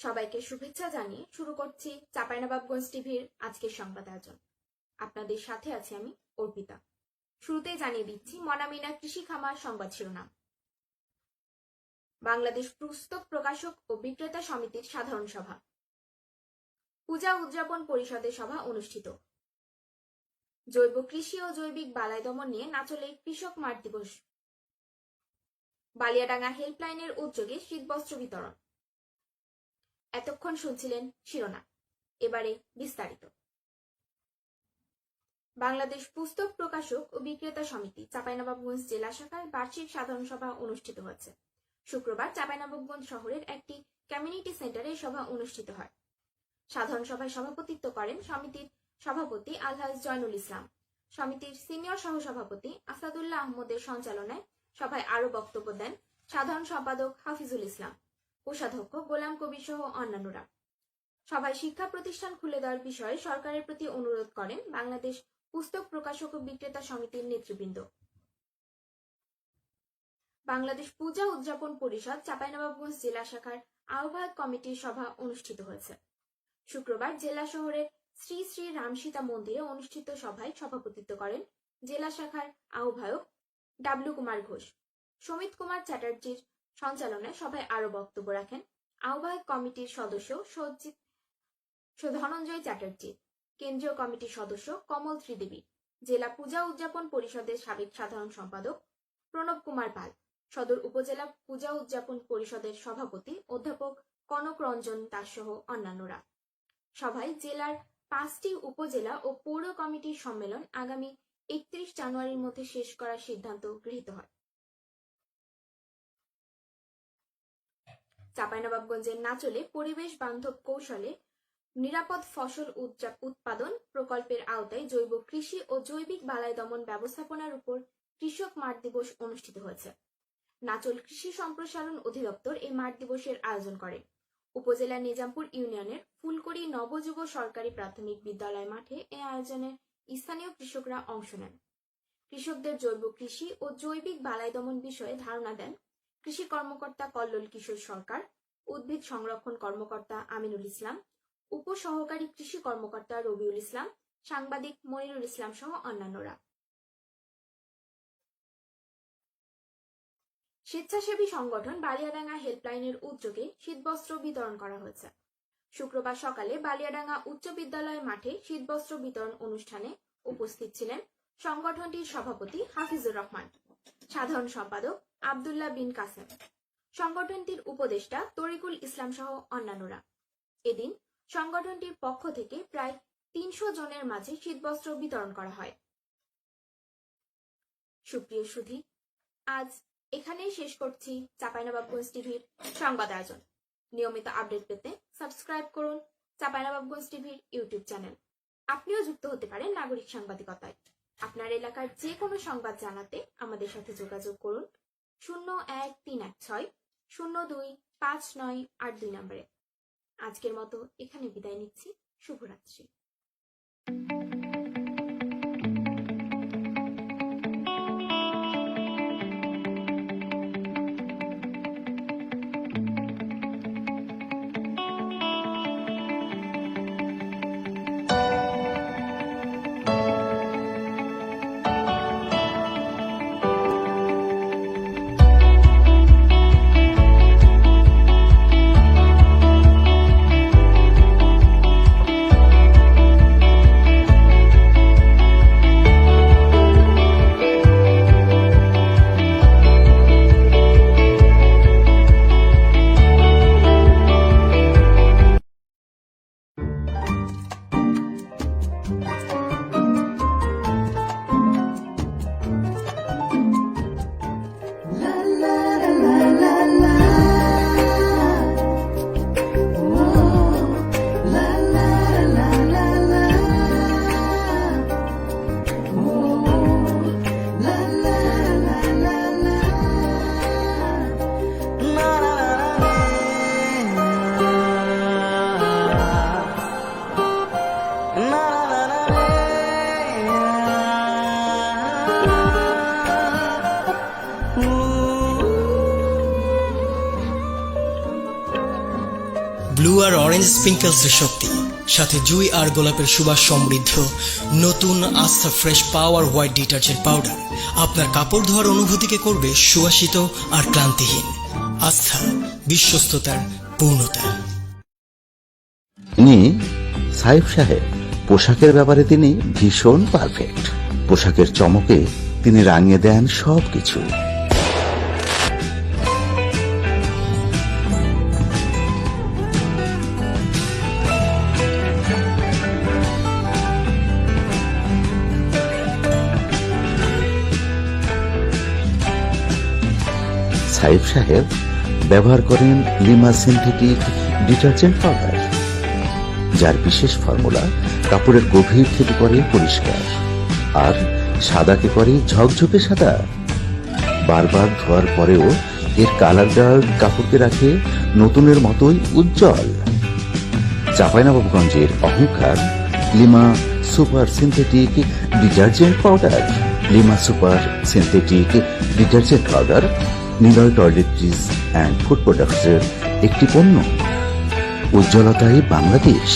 সবাইকে শুভেচ্ছা জানিয়ে শুরু করছি চাঁপাইনবাবগঞ্জ টিভির আজকের সংবাদ আয়োজন। আপনাদের সাথে আছি আমি অর্পিতা। শুরুতেই জানিয়ে দিচ্ছি মনামিনা কৃষি খামার সংবাদ শিরোনাম। বাংলাদেশ পুস্তক প্রকাশক ও বিক্রেতা সমিতির সাধারণ সভা। পূজা উদযাপন পরিষদের সভা অনুষ্ঠিত। জৈব কৃষি ও জৈবিক বালাই দমন নিয়ে নাচলে কৃষক মাঠ দিবস। বালিয়াডাঙ্গা হেল্পলাইনের উদ্যোগে শীতবস্ত্র বিতরণ। এতক্ষণ শুনছিলেন শিরোনাম। এবারে বিস্তারিত। বাংলাদেশ পুস্তক প্রকাশক ও বিক্রেতা সমিতি চাঁপাইনবাবগঞ্জ জেলা শাখায় বার্ষিক সাধারণ সভা অনুষ্ঠিত হচ্ছে। শুক্রবার চাঁপাইনবাবগঞ্জ শহরের একটি কমিউনিটি সেন্টারে সভা অনুষ্ঠিত হয়। সাধারণ সভায় সভাপতিত্ব করেন সমিতির সভাপতি আলহাজ জয়নুল ইসলাম। সমিতির সিনিয়র সহসভাপতি আসাদুল্লাহ আহমদের সঞ্চালনায় সভায় আরও বক্তব্য দেন সাধারণ সম্পাদক হাফিজুল ইসলাম। কোষাধ্যক্ষ, গোলাম কবির সহ অন্যান্যরা। সভায় শিক্ষা প্রতিষ্ঠান খুলে দেওয়ার বিষয়ে সরকারের প্রতি অনুরোধ করেন বাংলাদেশ পুস্তক প্রকাশক ও বিক্রেতা সমিতির নেতৃবৃন্দ। বাংলাদেশ পূজা উদযাপন পরিষদ, চাঁপাইনবাবগঞ্জ জেলা শাখার আহ্বায়ক কমিটির সভা অনুষ্ঠিত হয়েছে। শুক্রবার জেলা শহরের শ্রী শ্রী রামসীতা মন্দিরে অনুষ্ঠিত সভায় সভাপতিত্ব করেন জেলা শাখার আহ্বায়ক ডাব্লিউ কুমার ঘোষ। সমিত কুমার চ্যাটার্জির সঞ্চালনায় সভায় আরও বক্তব্য রাখেন আহ্বায়ক কমিটির সদস্য সজ্জিত ধনঞ্জয় চ্যাটার্জি, কেন্দ্রীয় কমিটির সদস্য কমল ত্রিদেবী জেলা পূজা উদযাপন পরিষদের সাবেক সাধারণ সম্পাদক প্রণব কুমার পাল, সদর উপজেলা পূজা উদযাপন পরিষদের সভাপতি অধ্যাপক কনক রঞ্জন দাস সহ অন্যান্যরা। সভায় জেলার পাঁচটি উপজেলা ও পৌর কমিটির সম্মেলন আগামী একত্রিশ জানুয়ারির মধ্যে শেষ করার সিদ্ধান্ত গৃহীত হয়। চাঁপাইনবাবগঞ্জের নাচলে পরিবেশ বান্ধব কৌশলে নিরাপদ ফসল উৎপাদন প্রকল্পের আওতায় জৈব কৃষি ও জৈবিক বালাই দমন ব্যবস্থাপনার উপর কৃষক মাঠ দিবস অনুষ্ঠিত হয়েছে। নাচল কৃষি সম্প্রসারণ অধিদপ্তর এই মাঠ দিবসের আয়োজন করে। উপজেলা নিজামপুর ইউনিয়নের ফুলকড়ি নবযুব সরকারি প্রাথমিক বিদ্যালয় মাঠে এ আয়োজনে স্থানীয় কৃষকরা অংশ নেন। কৃষকদের জৈব কৃষি ও জৈবিক বালাই দমন বিষয়ে ধারণা দেন কৃষি কর্মকর্তা কল্লোল কিশোর সরকার, উদ্ভিদ সংরক্ষণ কর্মকর্তা আমিনুল ইসলাম, উপসহকারী কৃষি কর্মকর্তা রবিউল ইসলাম, সাংবাদিক মনিরুল ইসলাম সহ অন্যান্যরা। স্বেচ্ছাসেবী সংগঠন বালিয়াডাঙ্গা হেল্পলাইনের উদ্যোগে শীতবস্ত্র বিতরণ করা হয়েছে। শুক্রবার সকালে বালিয়াডাঙ্গা উচ্চ বিদ্যালয় মাঠে শীতবস্ত্র বিতরণ অনুষ্ঠানে উপস্থিত ছিলেন সংগঠনটির সভাপতি হাফিজুর রহমান। সাধারণ সম্পাদক আবদুল্লাহ বিন কাসেম। সংগঠনটির উপদেষ্টা তরিকুল ইসলাম সহ অন্যান্যরা। এদিন সংগঠনটির পক্ষ থেকে প্রায় তিনশো জনের মাঝে শীতবস্ত্র বিতরণ করা হয়। সুপ্রিয় সুধি, আজ এখানেই শেষ করছি চাপাইনবাবগঞ্জ টিভির সংবাদ আয়োজন। নিয়মিত আপডেট পেতে সাবস্ক্রাইব করুন চাপাইনবাবগঞ্জ টিভির ইউটিউব চ্যানেল। আপনিও যুক্ত হতে পারেন নাগরিক সাংবাদিকতায়। আপনার এলাকার যে কোনো সংবাদ জানাতে আমাদের সাথে যোগাযোগ করুন শূন্য এক তিন এক ছয়, শূন্য দুই পাঁচ নয় আট দুই নম্বরে। আজকের মতো এখানে বিদায় নিচ্ছি। শুভরাত্রি। ব্লু আর অরেঞ্জ স্প্রিঙ্কেলস এর শক্তি, সাথে জুই আর গোলাপের সুবাস সমৃদ্ধ, নতুন Astha fresh power white detergent powder. আপনার কাপড় ধোয়ার অনুভূতিকে করবে সুবাসিত আর ক্লান্তিহীন। আস্থা, বিশ্বস্ততার পূর্ণতা। ইনি সাহেব সাহেব। পোশাকের ব্যাপারে তিনি ভীষণ পারফেক্ট। পোশাকের চমকে তিনি রাঙিয়ে দেন সবকিছু। সাহেব সাহেব ব্যবহার করেন লিমা সিনথেটিক ডিটারজেন্ট পাউডার, যার বিশেষ ফর্মুলা কাপড়ের গভীর থেকে করে পরিষ্কার আর সাদাকে করে ঝকঝকে সাদা। বারবার ধোয়ার পরেও এর কালার গার্ড কাপড়কে রাখে নতুনের মতোই উজ্জ্বল। চাঁপাইনবাবগঞ্জের অহংকার Lima super synthetic detergent powder, Lima super synthetic detergent powder Niloy toiletries and food প্রোডাক্টসের একটি পণ্য। উজ্জ্বলতায় বাংলাদেশ।